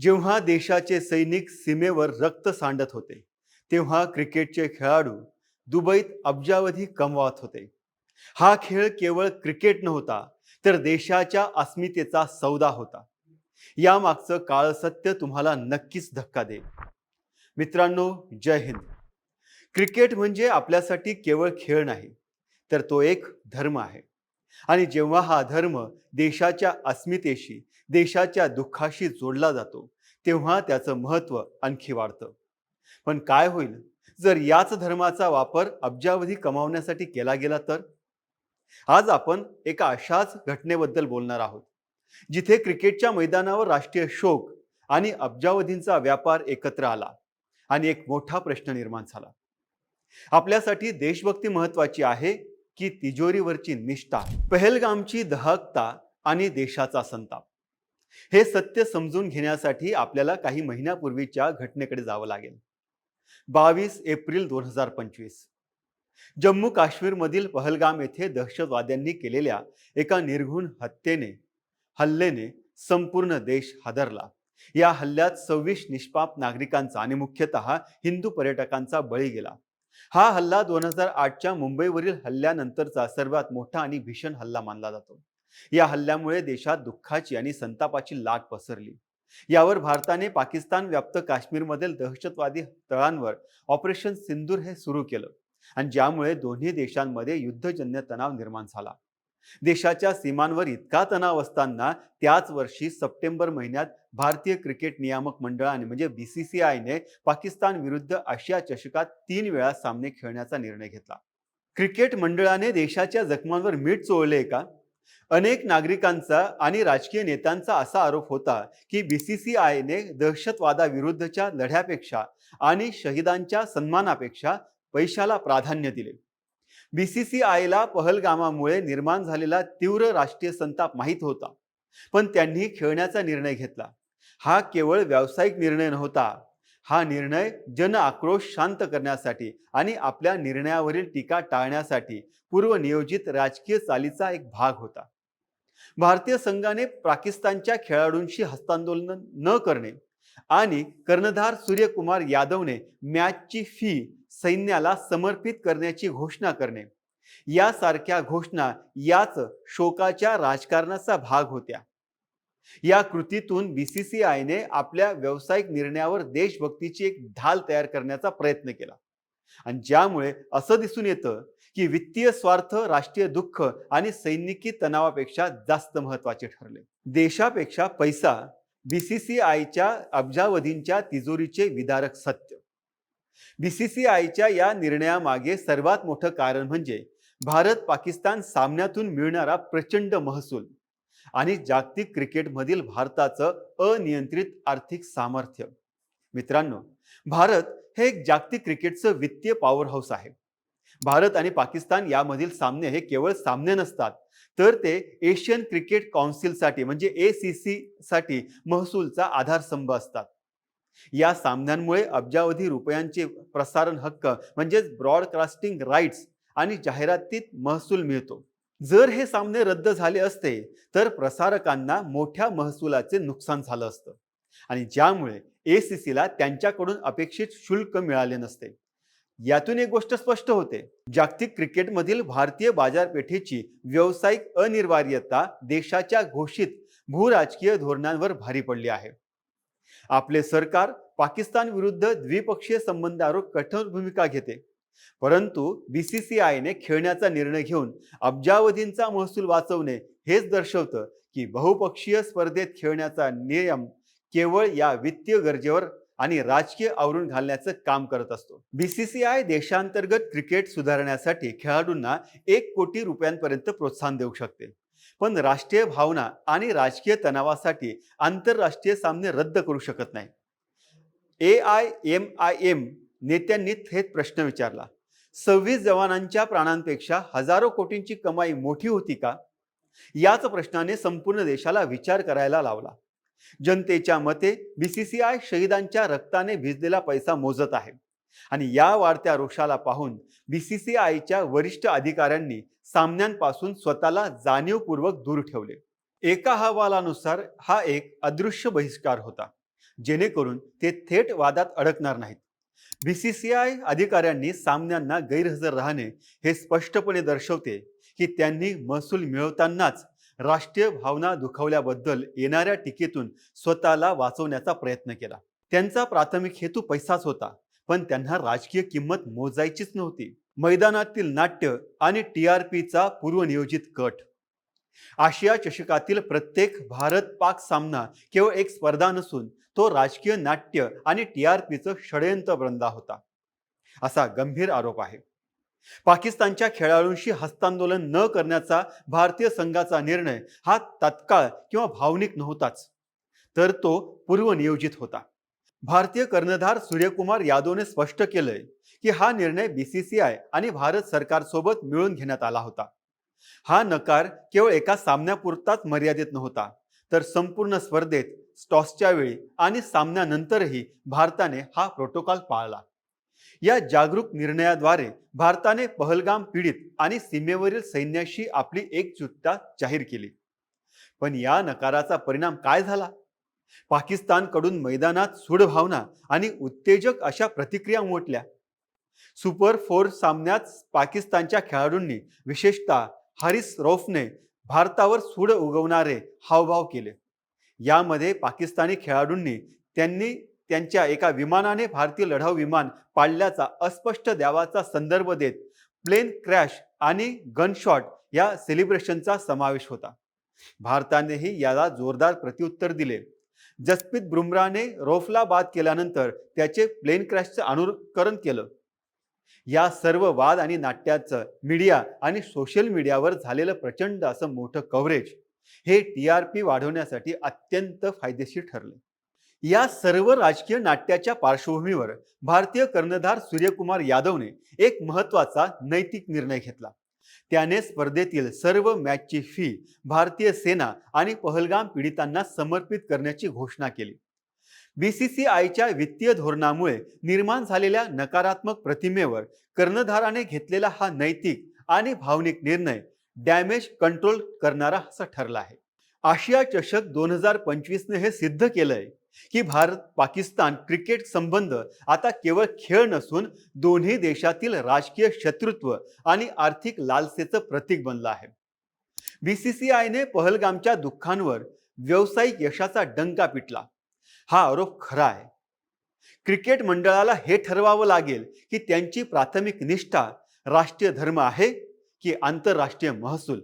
जेव्हा देशाचे सैनिक सीमेवर रक्त सांडत होते तेव्हा क्रिकेटचे खेळाडू दुबईत अब्जावधी कमवत होते. हा खेळ केवळ क्रिकेट नव्हता तर देशाच्या अस्मितेचा सौदा होता. यामागचं काळ सत्य तुम्हाला नक्कीच धक्का देईल. मित्रांनो जय हिंद. क्रिकेट म्हणजे आपल्यासाठी केवळ खेळ नाही तर तो एक धर्म आहे. आणि जेव्हा हा धर्म देशाच्या अस्मितेशी देशाच्या दुःखाशी जोडला जातो तेव्हा त्याचं महत्त्व आणखी वाढतं. पण काय होईल? जर याच धर्माचा वापर अब्जावधी कमावण्यासाठी केला गेला तर? आज आपण एका अशाच घटनेबद्दल बोलणार आहोत जिथे क्रिकेटच्या मैदानावर राष्ट्रीय शोक आणि अब्जावधींचा व्यापार एकत्र आला आणि एक मोठा प्रश्न निर्माण झाला. आपल्यासाठी देशभक्ती महत्वाची आहे की तिजोरीवरची निष्ठा पहलगामची दहकता आणि देशाचा संताप. हे सत्य समजून घेण्यासाठी आपल्याला काही महिन्यापूर्वीच्या घटनेकडे जावं लागेल. बावीस एप्रिल दोन हजार पंचवीस. जम्मू काश्मीरमधील पहलगाम येथे दहशतवाद्यांनी केलेल्या एका निर्घुण हत्येने हल्लेने संपूर्ण देश हादरला. या हल्ल्यात सव्वीस निष्पाप नागरिकांचा आणि मुख्यतः हिंदू पर्यटकांचा बळी गेला. हा हल्ला दोन हजार आठच्या मुंबईवरील हल्ल्यानंतरचा सर्वात मोठा आणि भीषण हल्ला मानला जातो. या हल्ल्यामुळे देशात दुःखाची आणि संतापाची लाट पसरली. यावर भारताने पाकिस्तान व्याप्त काश्मीरमधील दहशतवादी तळांवर ऑपरेशन सिंदूर हे सुरू केलं आणि ज्यामुळे दोन्ही देशांमध्ये युद्धजन्य तणाव निर्माण झाला. देशाच्या सीमांवर इतका तणाव असताना त्याच वर्षी सप्टेंबर महिन्यात भारतीय क्रिकेट नियामक मंडळाने म्हणजे बी सी सी आयने पाकिस्तान विरुद्ध आशिया चषकात तीन वेळा सामने खेळण्याचा निर्णय घेतला. क्रिकेट मंडळाने देशाच्या जखमांवर मीठ चोळले का? अनेक नागरिकांचा आणि राजकीय नेत्यांचा असा आरोप होता की बी सी सी आयने दहशतवादाविरुद्धच्या लढ्यापेक्षा आणि शहीदांच्या सन्मानापेक्षा पैशाला प्राधान्य दिले. बी सी सी आयला पहलगामामुळे निर्माण झालेला तीव्र राष्ट्रीय संताप माहीत होता पण त्यांनी खेळण्याचा निर्णय घेतला. हा केवळ व्यावसायिक निर्णय नव्हता हा निर्णय जन आक्रोश शांत करण्यासाठी आणि आपल्या निर्णयावरील टीका टाळण्यासाठी पूर्वनियोजित राजकीय चालीचा एक भाग होता. भारतीय संघाने पाकिस्तानच्या खेळाडूंशी हस्तांदोलन न करणे आणि कर्णधार सूर्यकुमार यादवने मॅचची फी सैन्याला समर्पित करण्याची घोषणा करणे. यासारख्या घोषणा याच शोकाच्या राजकारणाचा भाग होत्या. या कृतीतून बीसीसी आयने आपल्या व्यावसायिक निर्णयावर देशभक्तीची एक ढाल तयार करण्याचा प्रयत्न केला. आणि ज्यामुळे असं दिसून येतं की वित्तीय स्वार्थ राष्ट्रीय दुःख आणि सैनिकी तणावापेक्षा जास्त महत्त्वाचे ठरले. देशापेक्षा पैसा बीसीसीआयच्या अब्जावधींच्या तिजोरीचे विदारक सत्य. बीसीसीआयच्या या निर्णयामागे सर्वात मोठं कारण म्हणजे भारत पाकिस्तान सामन्यातून मिळणारा प्रचंड महसूल. आणि जागतिक क्रिकेटमधील भारताचं अनियंत्रित आर्थिक सामर्थ्य. मित्रांनो भारत हे एक जागतिक क्रिकेटचं वित्तीय पॉवर हाऊस आहे. भारत आणि पाकिस्तान यामधील सामने हे केवळ सामने नसतात तर ते एशियन क्रिकेट काउन्सिलसाठी म्हणजे ए सी सी साठी महसूलचा आधारस्तंभ असतात. या सामन्यांमुळे अब्जावधी रुपयांचे प्रसारण हक्क म्हणजेच ब्रॉडकास्टिंग राईट्स आणि जाहिरातीत महसूल मिळतो. जर हे सामने रद्द झाले असते तर प्रसारकांना मोठ्या महसुलाचे नुकसान झालं असतं. आणि ज्यामुळे ए सी सीला त्यांच्याकडून अपेक्षित शुल्क मिळाले नसते. यातून एक गोष्ट स्पष्ट होते. जागतिक क्रिकेटमधील भारतीय बाजारपेठेची व्यावसायिक अनिवार्यता देशाच्या घोषित भूराजकीय धोरणांवर भारी पडली आहे. आपले सरकार पाकिस्तान विरुद्ध द्विपक्षीय संबंधावर कठोर भूमिका घेते. परंतु बीसीसीआयने खेळण्याचा निर्णय घेऊन अब्जावधींचा महसूल वाचवणे हेच दर्शवतं की बहुपक्षीय स्पर्धेत खेळण्याचा नियम केवळ या वित्तीय गरजेवर आणि राजकीय आवरून घालण्याचं काम करत असतो. बीसीसीआय देशांतर्गत क्रिकेट सुधारण्यासाठी खेळाडूंना एक कोटी रुपयांपर्यंत प्रोत्साहन देऊ शकते. पण राष्ट्रीय भावना आणि राजकीय तणावासाठी आंतरराष्ट्रीय सामने रद्द करू शकत नाही. A I M I M नेत्यांनी थेट प्रश्न विचारला सव्वीस जवानांच्या प्राणांपेक्षा हजारो कोटींची कमाई मोठी होती का? याच प्रश्नाने संपूर्ण देशाला विचार करायला लावला. जनतेच्या मते बीसीसीआय शहीदांच्या रक्ताने भिजलेला पैसा मोजत आहे आणि या वाढत्या रोषाला पाहून बीसीसीआयच्या वरिष्ठ अधिकाऱ्यांनी सामन्यांपासून स्वतःला जाणीवपूर्वक दूर ठेवले. एका अहवालानुसार हा एक अदृश्य बहिष्कार होता जेणेकरून ते थेट वादात अडकणार नाहीत. बी सी सी आय अधिकाऱ्यांनी सामन्यांना गैरहजर राहणे हे स्पष्टपणे दर्शवते की त्यांनी महसूल मिळवतानाच राष्ट्रीय भावना दुखावल्याबद्दल येणाऱ्या टीकेतून स्वतःला वाचवण्याचा प्रयत्न केला. त्यांचा प्राथमिक हेतू पैसाच होता पण त्यांना राजकीय किंमत मोजायचीच नव्हती. मैदानातील नाट्य आणि टी आर पीचा पूर्वनियोजित कट आशिया चषकातील प्रत्येक भारत पाक सामना केवळ एक स्पर्धा नसून तो राजकीय नाट्य आणि टी आर पीचं षडयंत्र बंदा होता. असा गंभीर आरोप आहे. पाकिस्तानच्या खेळाडूंशी हस्तांदोलन न करण्याचा भारतीय संघाचा निर्णय हा तत्काळ किंवा भावनिक नव्हताच तर तो पूर्वनियोजित होता. भारतीय कर्णधार सूर्यकुमार यादवने स्पष्ट केलंय की हा निर्णय बीसीसीआय आणि भारत सरकारसोबत मिळून घेण्यात आला होता. हा नकार केवळ एका सामन्यापुरताच मर्यादित नव्हता तर संपूर्ण स्पर्धेत टॉसच्या वेळी आणि सामन्यानंतरही भारताने हा प्रोटोकॉल पाळला. या जागरूक निर्णयाद्वारे भारताने पहलगाम पीडित आणि सीमेवरील सैन्याशी आपली एकजुटता जाहीर केली. पण या नकाराचा परिणाम काय झाला? पाकिस्तानकडून मैदानात सूडभावना आणि उत्तेजक अशा प्रतिक्रिया उमटल्या. सुपर फोर सामन्यात पाकिस्तानच्या खेळाडूंनी विशेषतः हारिस रौफने भारतावर सूड उगवणारे हावभाव केले. यामध्ये पाकिस्तानी खेळाडूंनी त्यांनी त्यांच्या एका विमानाने भारतीय लढाऊ विमान पाडल्याचा अस्पष्ट द्यावाचा संदर्भ देत प्लेन क्रॅश आणि गनशॉट या सेलिब्रेशनचा समावेश होता. भारतानेही याला जोरदार प्रत्युत्तर दिले. जसप्रीत बुमराने रोफला बाद केल्यानंतर त्याचे प्लेन क्रॅशचं अनुकरण केलं. या सर्व वाद आणि नाट्याचं मीडिया आणि सोशल मीडियावर झालेलं प्रचंड असं मोठं कव्हरेज हे टी आर पी वाढवण्यासाठी अत्यंत फायदेशीर ठरले या सर्व राजकीय नाट्याच्या पार्श्वभूमीवर भारतीय कर्णधार सूर्यकुमार यादवने एक महत्त्वाचा नैतिक निर्णय घेतला. त्याने स्पर्धेतील सर्व मॅचची फी भारतीय सेना आणि पहलगाम पीडितांना समर्पित करण्याची घोषणा केली. बीसीसीआयच्या वित्तीय धोरणामुळे निर्माण झालेल्या नकारात्मक प्रतिमेवर कर्णधाराने घेतलेला हा नैतिक आणि भावनिक निर्णय डॅमेज कंट्रोल करणारा असा ठरला आहे. आशिया चषक दोन हजार पंचवीसने हे सिद्ध केलंय की भारत पाकिस्तान क्रिकेट संबंध आता केवळ खेळ नसून दोन्ही देशातील राजकीय शत्रुत्व आणि आर्थिक लालसेचं प्रतीक बनलं आहे. बीसीसीआयने पहलगामच्या दुःखांवर व्यावसायिक यशाचा डंका पिटला. हा आरोप खरा आहे. क्रिकेट मंडळाला हे ठरवावं लागेल की त्यांची प्राथमिक निष्ठा राष्ट्रीय धर्म आहे की आंतरराष्ट्रीय महसूल?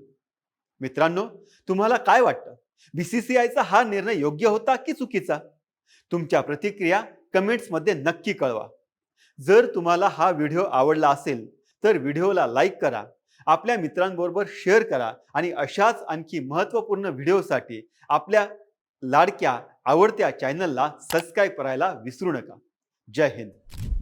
मित्रांनो तुम्हाला काय वाटतं? बीसीसीआयचा हा निर्णय योग्य होता की चुकीचा? तुमच्या प्रतिक्रिया कमेंट्समध्ये नक्की कळवा. जर तुम्हाला हा व्हिडिओ आवडला असेल तर व्हिडिओला लाईक करा आपल्या मित्रांबरोबर शेअर करा आणि अशाच आणखी महत्त्वपूर्ण व्हिडिओसाठी आपल्या लाडक्या आवडत्या चॅनलला सबस्क्राईब करायला विसरू नका. जय हिंद.